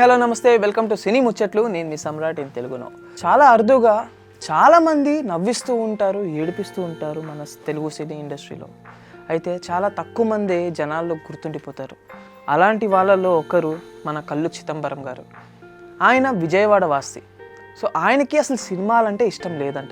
Hello నమస్తే. Welcome to సినీ ముచ్చట్లు. నేను మీ సమ్రాట్ ఇన్ తెలుగులో చాలా అరుదుగా చాలా మంది నవ్విస్తూ ఉంటారు ఏడిపిస్తూ ఉంటారు మన తెలుగు సినీ ఇండస్ట్రీలో. అయితే చాలా తక్కువ మంది జనాల్లో గుర్తుండిపోతారు. అలాంటి వాళ్ళలో ఒకరు మన కళ్ళు చిదంబరం గారు. ఆయన విజయవాడ వాసి. సో ఆయనకి అసలు సినిమాలంటే ఇష్టం లేదంట.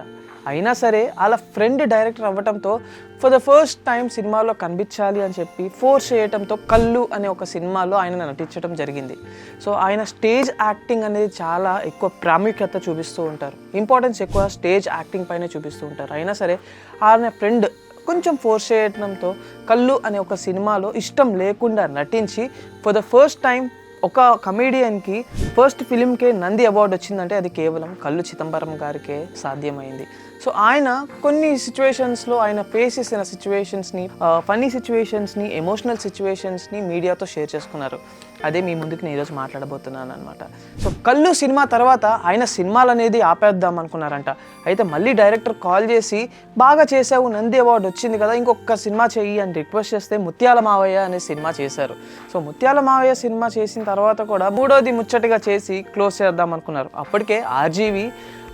అయినా సరే వాళ్ళ ఫ్రెండ్ డైరెక్టర్ అవ్వటంతో ఫర్ ద ఫస్ట్ టైం సినిమాలో కనిపించాలి అని చెప్పి ఫోర్స్ చేయటంతో కళ్ళు అనే ఒక సినిమాలో ఆయన నటించడం జరిగింది. సో ఆయన స్టేజ్ యాక్టింగ్ అనేది చాలా ఎక్కువ ప్రాముఖ్యత చూపిస్తూ ఉంటారు. ఇంపార్టెన్స్ ఎక్కువ స్టేజ్ యాక్టింగ్ పైన చూపిస్తూ ఉంటారు. అయినా సరే ఆయన ఫ్రెండ్ కొంచెం ఫోర్స్ చేయడంతో కళ్ళు అనే ఒక సినిమాలో ఇష్టం లేకుండా నటించి ఫర్ ద ఫస్ట్ టైం ఒక కమేడియన్కి ఫస్ట్ ఫిలింకే నంది అవార్డు వచ్చిందంటే అది కేవలం కళ్ళు చిదంబరం గారికే సాధ్యమైంది. సో ఆయన కొన్ని సిచ్యువేషన్స్లో ఆయన ఫేస్ చేసిన సిచ్యువేషన్స్ని ఫన్నీ సిచ్యువేషన్స్ని ఎమోషనల్ సిచ్యువేషన్స్ని మీడియాతో షేర్ చేసుకున్నారు. అదే మీ ముందుకు నేను ఈరోజు మాట్లాడబోతున్నాను అనమాట సో కళ్ళు సినిమా తర్వాత ఆయన సినిమాలు అనేది ఆపేద్దాం అనుకున్నారంట. అయితే మళ్ళీ డైరెక్టర్ కాల్ చేసి బాగా చేసావు నంది అవార్డు వచ్చింది కదా ఇంకొక సినిమా చెయ్యి అని రిక్వెస్ట్ చేస్తే ముత్యాల మావయ్య అనే సినిమా చేశారు. సో ముత్యాల మావయ్య సినిమా చేసిన తర్వాత కూడా మూడోది ముచ్చటగా చేసి క్లోజ్ చేద్దాం అనుకున్నారు. అప్పటికే ఆర్జీవి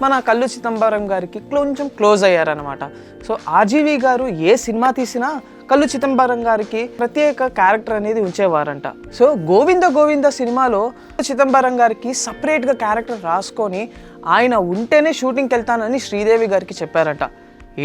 మన కళ్ళు చిదంబరం గారికి కొంచెం క్లోజ్ అయ్యారనమాట సో ఆర్జీవి గారు ఏ సినిమా తీసినా కళ్ళు చిదంబరం గారికి ప్రత్యేక క్యారెక్టర్ అనేది ఉంచేవారంట. సో గోవింద గోవింద సినిమాలో చిదంబరం గారికి సపరేట్గా క్యారెక్టర్ రాసుకొని ఆయన ఉంటేనే షూటింగ్కి వెళ్తానని శ్రీదేవి గారికి చెప్పారట.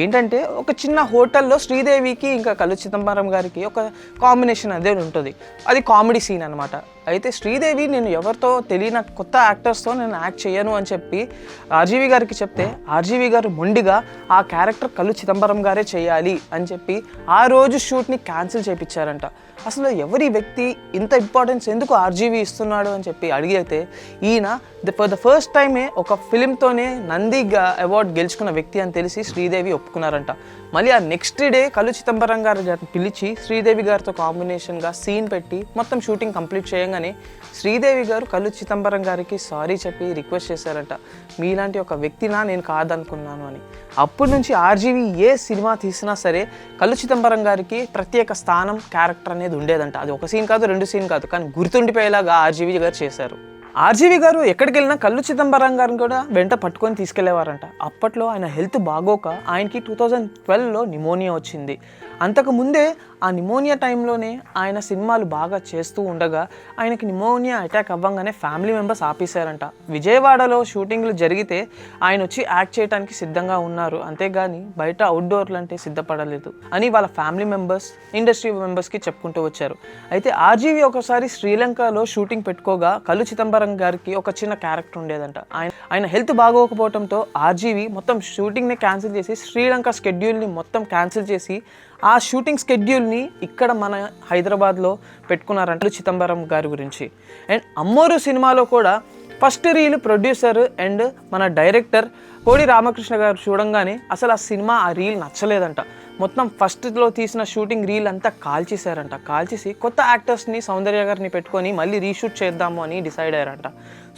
ఏంటంటే ఒక చిన్న హోటల్లో శ్రీదేవికి ఇంకా కళ్ళు చిదంబరం గారికి ఒక కాంబినేషన్ అదే ఉంటుంది. అది కామెడీ సీన్ అనమాట అయితే శ్రీదేవి నేను ఎవరితో తెలియని కొత్త యాక్టర్స్తో నేను యాక్ట్ చేయను అని చెప్పి ఆర్జీవి గారికి చెప్తే ఆర్జీవి గారు మొండిగా ఆ క్యారెక్టర్ కళ్ళు చిదంబరం గారే చేయాలి అని చెప్పి ఆ రోజు షూట్ని క్యాన్సిల్ చేయించారంట అసలు ఎవరి వ్యక్తి ఇంత ఇంపార్టెన్స్ ఎందుకు ఆర్జీవి ఇస్తున్నాడు అని చెప్పి అడిగితే ఈయన ఫర్ ద ఫస్ట్ టైమే ఒక ఫిలింతోనే నంది అవార్డ్ గెలుచుకున్న వ్యక్తి అని తెలిసి శ్రీదేవి ఒప్పుకున్నారంట. మళ్ళీ ఆ నెక్స్ట్ డే కళ్ళు చిదంబరం గారు గారిని పిలిచి శ్రీదేవి గారితో కాంబినేషన్గా సీన్ పెట్టి మొత్తం షూటింగ్ కంప్లీట్ చేయగానే శ్రీదేవి గారు కళ్ళు చిదంబరం గారికి సారీ చెప్పి రిక్వెస్ట్ చేశారంట. మీలాంటి ఒక వ్యక్తినా నేను కాదనుకున్నాను అని. అప్పటి నుంచి ఆర్జీవి ఏ సినిమా తీసినా సరే కళ్ళు చిదంబరం గారికి ప్రత్యేక స్థానం క్యారెక్టర్ అనేది ఉండేదంట. అది ఒక సీన్ కాదు రెండు సీన్ కాదు. కానీ గుర్తుండిపోయేలాగా ఆర్జీవి గారు చేశారు. ఆర్జీవి గారు ఎక్కడికి వెళ్ళినా కళ్ళు చిదంబరం గారిని కూడా వెంట పట్టుకొని తీసుకెళ్ళేవారంట. అప్పట్లో ఆయన హెల్త్ బాగోక ఆయనకి టూ థౌజండ్ ట్వెల్వ్లో నిమోనియా వచ్చింది. అంతకు ముందే ఆ నిమోనియా టైంలోనే ఆయన సినిమాలు బాగా చేస్తూ ఉండగా ఆయనకి నిమోనియా అటాక్ అవ్వంగానే ఫ్యామిలీ మెంబర్స్ ఆపేశారంట. విజయవాడలో షూటింగ్లు జరిగితే ఆయన వచ్చి యాక్ట్ చేయడానికి సిద్ధంగా ఉన్నారు. అంతేగాని బయట అవుట్డోర్లు అంటే సిద్ధపడలేదు అని వాళ్ళ ఫ్యామిలీ మెంబర్స్ ఇండస్ట్రీ మెంబర్స్కి చెప్పుకుంటూ వచ్చారు. అయితే ఆర్జీవి ఒకసారి శ్రీలంకలో షూటింగ్ పెట్టుకోగా కళ్ళు చిదంబరం గారికి ఒక చిన్న క్యారెక్టర్ ఉండేదంట. ఆయన ఆయన హెల్త్ బాగోకపోవడంతో ఆర్జీవి మొత్తం షూటింగ్ని క్యాన్సిల్ చేసి శ్రీలంక స్కెడ్యూల్ని మొత్తం క్యాన్సిల్ చేసి ఆ షూటింగ్ స్కెడ్యూల్ని ఇక్కడ మన హైదరాబాద్లో పెట్టుకున్నారంట చిదంబరం గారి గురించి. అండ్ అమ్మోరు సినిమాలో కూడా ఫస్ట్ రీల్ ప్రొడ్యూసర్ అండ్ మన డైరెక్టర్ కోడి రామకృష్ణ గారు చూడంగానే అసలు ఆ సినిమా ఆ రీల్ నచ్చలేదంట. మొత్తం ఫస్ట్లో తీసిన షూటింగ్ రీల్ అంతా కాల్చేశారంట. కాల్చేసి కొత్త యాక్టర్స్ని సౌందర్య గారిని పెట్టుకొని మళ్ళీ రీషూట్ చేద్దాము అని డిసైడ్ అయ్యారంట.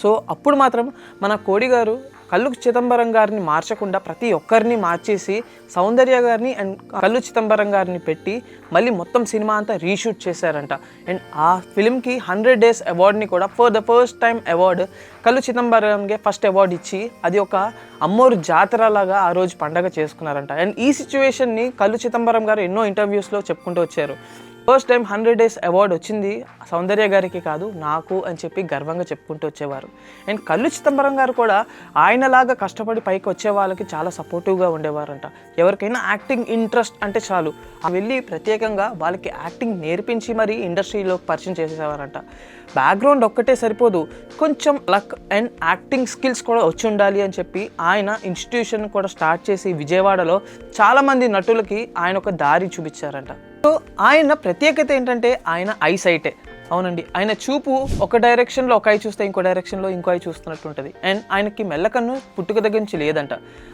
సో అప్పుడు మాత్రం మన కోడి గారు కళ్ళు చిదంబరం గారిని మార్చకుండా ప్రతి ఒక్కరిని మార్చేసి సౌందర్య గారిని అండ్ కళ్ళు చిదంబరం గారిని పెట్టి మళ్ళీ మొత్తం సినిమా అంతా రీషూట్ చేశారంట. అండ్ ఆ ఫిలింకి హండ్రెడ్ డేస్ అవార్డ్ని కూడా for the first time award Kallu చిదంబరంకే first award ఇచ్చి అది ఒక అమ్మోరు జాతర లాగా ఆ రోజు పండగ చేసుకున్నారంట. అండ్ ఈ సిచ్యువేషన్ని కళ్ళు చిదంబరం గారు ఎన్నో ఇంటర్వ్యూస్లో చెప్పుకుంటూ వచ్చారు. First time hundred days award వచ్చింది సౌందర్య గారికి కాదు నాకు అని చెప్పి గర్వంగా చెప్పుకుంటూ వచ్చేవారు. అండ్ కళ్ళు చిదంబరం గారు కూడా ఆయనలాగా కష్టపడి పైకి వచ్చే వాళ్ళకి చాలా సపోర్టివ్గా ఉండేవారంట. ఎవరికైనా యాక్టింగ్ ఇంట్రెస్ట్ అంటే చాలు. వెళ్ళి ప్రత్యేకంగా వాళ్ళకి యాక్టింగ్ నేర్పించి మరీ ఇండస్ట్రీలో పరిచయం చేసేవారంట. బ్యాక్గ్రౌండ్ ఒక్కటే సరిపోదు. కొంచెం లక్ అండ్ యాక్టింగ్ స్కిల్స్ కూడా వచ్చి ఉండాలి అని చెప్పి ఆయన ఇన్స్టిట్యూషన్ కూడా స్టార్ట్ చేసి విజయవాడలో చాలామంది నటులకి ఆయన ఒక దారి చూపించారంట. ఆయన ప్రత్యేకత ఏంటంటే ఆయన ఐసైటే అవునండి. ఆయన చూపు ఒక డైరెక్షన్లో ఒక ఐ చూస్తే ఇంకో డైరెక్షన్లో ఇంకో ఐ చూస్తున్నట్టు ఉంటుంది. అండ్ ఆయనకి మెల్లకన్ను పుట్టుక దగ్గర నుంచి లేదంట.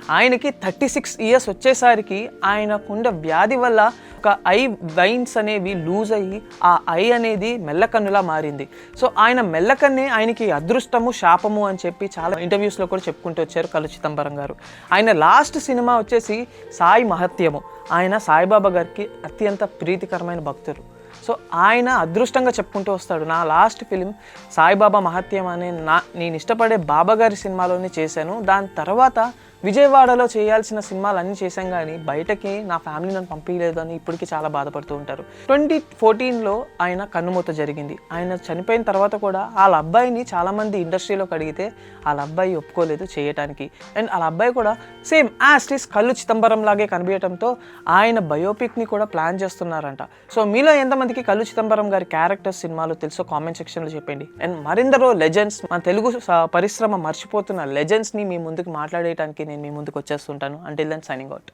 ఆయనకి థర్టీ సిక్స్ ఇయర్స్ వచ్చేసరికి ఆయనకుండే వ్యాధి వల్ల ఒక ఐ వైన్స్ అనేవి లూజ్ అయ్యి ఆ ఐ అనేది మెల్లకన్నులా మారింది. సో ఆయన మెల్లకన్నే ఆయనకి అదృష్టము శాపము అని చెప్పి చాలా ఇంటర్వ్యూస్లో కూడా చెప్పుకుంటూ వచ్చారు కలు చిదంబరం గారు. ఆయన లాస్ట్ సినిమా వచ్చేసి సాయి మహత్యము. ఆయన సాయిబాబా గారికి అత్యంత ప్రీతికరమైన భక్తులు. సో ఆయన అదృష్టంగా చెప్పుకుంటూ వస్తాడు. నా లాస్ట్ ఫిలిం సాయిబాబా మహత్యం అనే నా నేను ఇష్టపడే బాబా గారి సినిమాలోనే చేశాను. దాని తర్వాత విజయవాడలో చేయాల్సిన సినిమాలు అన్నీ చేశాం కానీ బయటకి నా ఫ్యామిలీ నన్ను పంపించలేదు అని ఇప్పటికీ చాలా బాధపడుతూ ఉంటారు. ట్వంటీ ఫోర్టీన్లో ఆయన కన్నుమూత జరిగింది. ఆయన చనిపోయిన తర్వాత కూడా వాళ్ళ అబ్బాయిని చాలామంది ఇండస్ట్రీలోకి అడిగితే వాళ్ళ అబ్బాయి ఒప్పుకోలేదు చేయటానికి. అండ్ వాళ్ళ అబ్బాయి కూడా సేమ్ యాస్టిస్ కళ్ళు చిదంబరం లాగే కనిపించడంతో ఆయన బయోపిక్ని కూడా ప్లాన్ చేస్తున్నారంట. సో మీలో ఎంతమందికి కళ్ళు చిదంబరం గారి క్యారెక్టర్ సినిమాలు తెలుసో కామెంట్ సెక్షన్లో చెప్పండి. అండ్ మరిందరో లెజెండ్స్ మన తెలుగు స- పరిశ్రమ మర్చిపోతున్న లెజెండ్స్ని మీ ముందుకు మాట్లాడేయడానికి నేను మీ ముందుకు వచ్చేస్తుంటాను. Until then signing out